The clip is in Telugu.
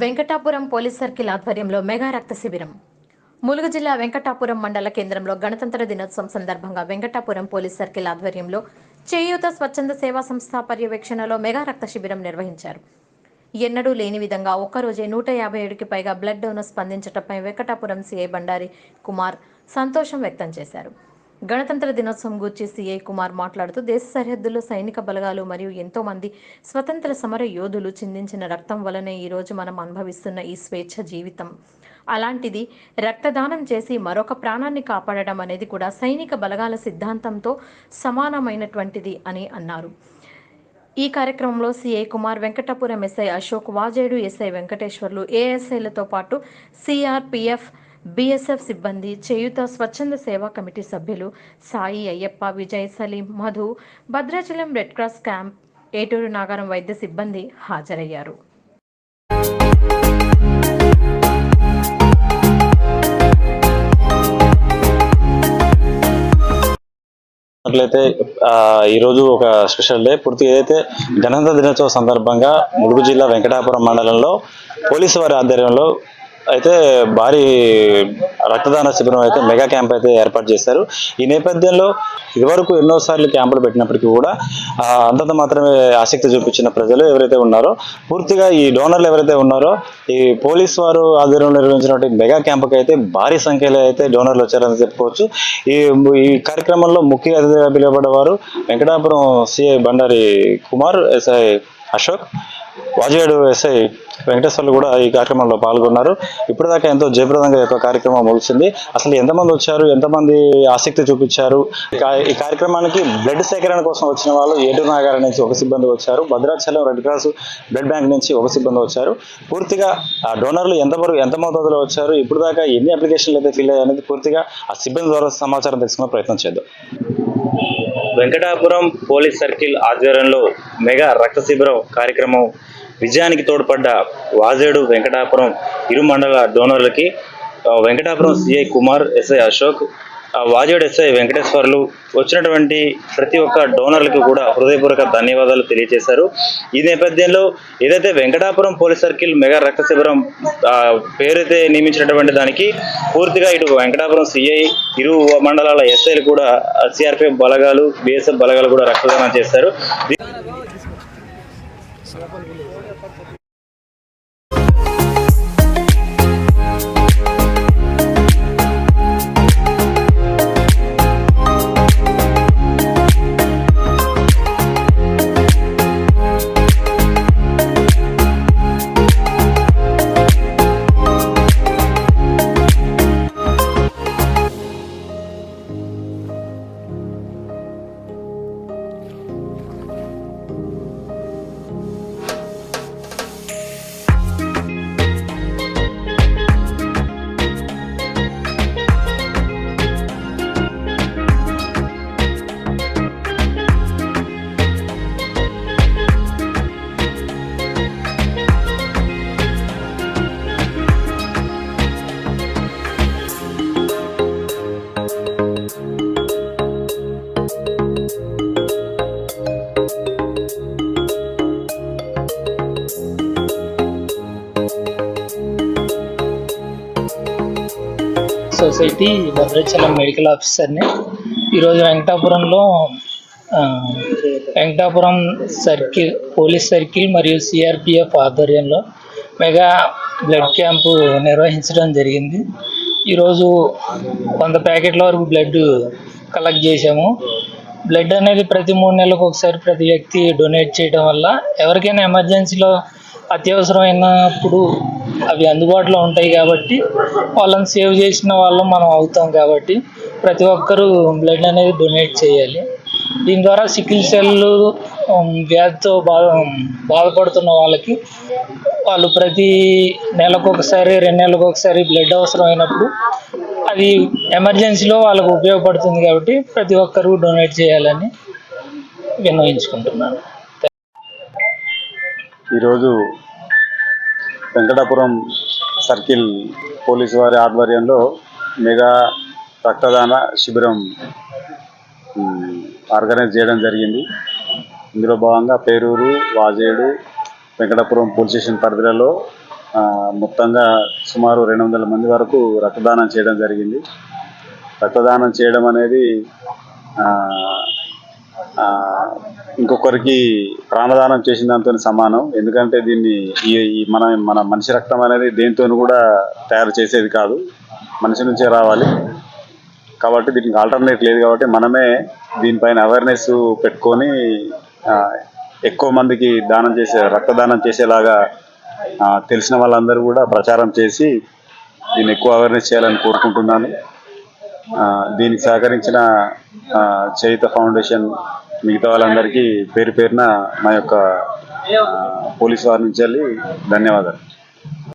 వెంకటాపురం పోలీస్ సర్కిల్ ఆధ్వర్యంలో మెగా రక్త శిబిరం. ములుగు జిల్లా వెంకటాపురం మండల కేంద్రంలో గణతంత్ర దినోత్సవం సందర్భంగా వెంకటాపురం పోలీస్ సర్కిల్ ఆధ్వర్యంలో చేయూత స్వచ్ఛంద సేవా సంస్థ పర్యవేక్షణలో మెగా రక్త శిబిరం నిర్వహించారు. ఎన్నడూ లేని విధంగా ఒక్కరోజే నూట యాభై ఏడుకి పైగా బ్లడ్ డోనర్ స్పందించటంపై వెంకటాపురం సిఐ బండారి కుమార్ సంతోషం వ్యక్తం చేశారు. గణతంత్ర దినోత్సవం గూర్చి సీఐ కుమార్ మాట్లాడుతూ దేశ సరిహద్దుల్లో సైనిక బలగాలు మరియు ఎంతో మంది స్వతంత్ర సమర యోధులు చిందించిన రక్తం వలనే ఈరోజు మనం అనుభవిస్తున్న ఈ స్వేచ్ఛ జీవితం. అలాంటిది రక్తదానం చేసి మరొక ప్రాణాన్ని కాపాడడం అనేది కూడా సైనిక బలగాల సిద్ధాంతంతో సమానమైనటువంటిది అని అన్నారు. ఈ కార్యక్రమంలో CI Kumar Venkatapuram SI Ashok Vajedu SI Venkateswarlu ఏఎస్ఐలతో పాటు సిఆర్పిఎఫ్ బిఎస్ఎఫ్ సిబ్బంది చేయుత స్వచ్ఛంద సేవా కమిటీ సభ్యులు Sai Ayyappa Vijay Salim Madhu Bhadrachalam red cross camp Eturu Nagaram వైద్య సిబ్బంది హాజరయ్యారు. అట్లయితే ఈరోజు ఒక స్పెషల్ డే. పూర్తి ఏదైతే గణతంత్ర దినోత్సవ సందర్భంగా ములుగు జిల్లా వెంకటాపురం మండలంలో పోలీసు వారి ఆధ్వర్యంలో అయితే భారీ రక్తదాన శిబిరం అయితే మెగా క్యాంప్ అయితే ఏర్పాటు చేశారు. ఈ నేపథ్యంలో ఇదివరకు ఎన్నోసార్లు క్యాంపులు పెట్టినప్పటికీ కూడా అంతంత మాత్రమే ఆసక్తి చూపించిన ప్రజలు ఎవరైతే ఉన్నారో పూర్తిగా ఈ డోనర్లు ఎవరైతే ఉన్నారో ఈ పోలీస్ వారు ఆధ్వర్యంలో నిర్వహించినటువంటి మెగా క్యాంపుకి అయితే భారీ సంఖ్యలో అయితే డోనర్లు వచ్చారని చెప్పుకోవచ్చు. ఈ ఈ కార్యక్రమంలో ముఖ్య అతిథిగా పిలువబడ్డవారు Venkatapuram CI Bandari Kumar SI Ashok Vajedu SI Venkateswarlu కూడా ఈ కార్యక్రమంలో పాల్గొన్నారు. ఇప్పటిదాకా ఎంతో జయప్రదంగా యొక్క కార్యక్రమం ముగిసింది. అసలు ఎంతమంది వచ్చారు? ఎంతమంది ఆసక్తి చూపించారు? ఈ కార్యక్రమానికి బ్లడ్ సేకరణ కోసం వచ్చిన వాళ్ళు ఏటూరు నాగార నుంచి ఒక సిబ్బంది వచ్చారు. Bhadrachalam red cross blood bank నుంచి ఒక సిబ్బంది వచ్చారు. పూర్తిగా ఆ డోనర్లు ఎంతవరకు ఎంత మోతాదులో వచ్చారు? ఇప్పుడు దాకా ఎన్ని అప్లికేషన్లు అయితే ఫిల్ అయ్యాయి అనేది పూర్తిగా ఆ సిబ్బంది ద్వారా సమాచారం తెలుసుకునే ప్రయత్నం చేద్దాం. వెంకటాపురం పోలీస్ సర్కిల్ ఆధ్వర్యంలో మెగా రక్త శిబిరం కార్యక్రమం విజయానికి తోడ్పడ్డ వాజేడు వెంకటాపురం ఇరు మండల డోనర్లకి Venkatapuram CI Kumar SI Ashok Vajedu SI Venkateswarlu వచ్చినటువంటి ప్రతి ఒక్క డోనర్లకు కూడా హృదయపూర్వక ధన్యవాదాలు తెలియజేశారు. ఈ నేపథ్యంలో ఏదైతే వెంకటాపురం పోలీస్ సర్కిల్ మెగా రక్త శిబిరం పేరైతే నియమించినటువంటి దానికి పూర్తిగా ఇటు వెంకటాపురం సిఐ ఇరు మండలాల ఎస్ఐలు కూడా సిఆర్పిఎఫ్ బలగాలు బిఎస్ఎఫ్ బలగాలు కూడా రక్తదానం చేశారు. సొసైటీ భద్రాచలం మెడికల్ ఆఫీసర్ని ఈరోజు వెంకటాపురంలో వెంకటాపురం సర్కిల్ పోలీస్ సర్కిల్ మరియు సిఆర్పిఎఫ్ ఆధ్వర్యంలో మెగా బ్లడ్ క్యాంపు నిర్వహించడం జరిగింది. ఈరోజు వంద ప్యాకెట్ల వరకు బ్లడ్ కలెక్ట్ చేసాము బ్లడ్ అనేది ప్రతి మూడు నెలలకు ఒకసారి ప్రతి వ్యక్తి డొనేట్ చేయడం వల్ల ఎవరికైనా ఎమర్జెన్సీలో అత్యవసరమైనప్పుడు అవి అందుబాటులో ఉంటాయి కాబట్టి వాళ్ళని సేవ్ చేసిన వాళ్ళం మనం అవుతాం కాబట్టి ప్రతి ఒక్కరూ బ్లడ్ అనేది డొనేట్ చేయాలి. దీని ద్వారా సికిల్ సెల్ వ్యాధితో బాధ బాధపడుతున్న వాళ్ళకి వాళ్ళు ప్రతి నెలకు ఒకసారి రెండు నెలలకు ఒకసారి బ్లడ్ అవసరమైనప్పుడు అది ఎమర్జెన్సీలో వాళ్ళకు ఉపయోగపడుతుంది కాబట్టి ప్రతి ఒక్కరూ డొనేట్ చేయాలని విన్నవించుకుంటున్నాను. ఈరోజు వెంకటాపురం సర్కిల్ పోలీసు వారి ఆధ్వర్యంలో మెగా రక్తదాన శిబిరం ఆర్గనైజ్ చేయడం జరిగింది. ఇందులో భాగంగా పేరూరు వాజేడు వెంకటాపురం పోలీస్ స్టేషన్ పరిధిలలో మొత్తంగా సుమారు రెండు వందల మంది వరకు రక్తదానం చేయడం జరిగింది. రక్తదానం చేయడం అనేది ఇంకొకరికి ప్రాణదానం చేసిన దాంతో సమానం. ఎందుకంటే దీన్ని ఈ మన మన మనిషి రక్తం అనేది దేనితోనూ కూడా తయారు చేసేది కాదు. మనిషి నుంచే రావాలి. కాబట్టి దీనికి ఆల్టర్నేట్ లేదు కాబట్టి మనమే దీనిపైన అవేర్నెస్ పెట్టుకొని ఎక్కువ మందికి దానం చేసే రక్తదానం చేసేలాగా తెలిసిన వాళ్ళందరూ కూడా ప్రచారం చేసి దీన్ని ఎక్కువ అవేర్నెస్ చేయాలని కోరుకుంటున్నాను. దీనికి సహకరించిన ఆ, ఫౌండేషన్ మిగతా వాళ్ళందరికీ పేరు పేరున మా యొక్క పోలీసు పోలీస్ వారి నుంచి వెళ్ళి ధన్యవాదాలు.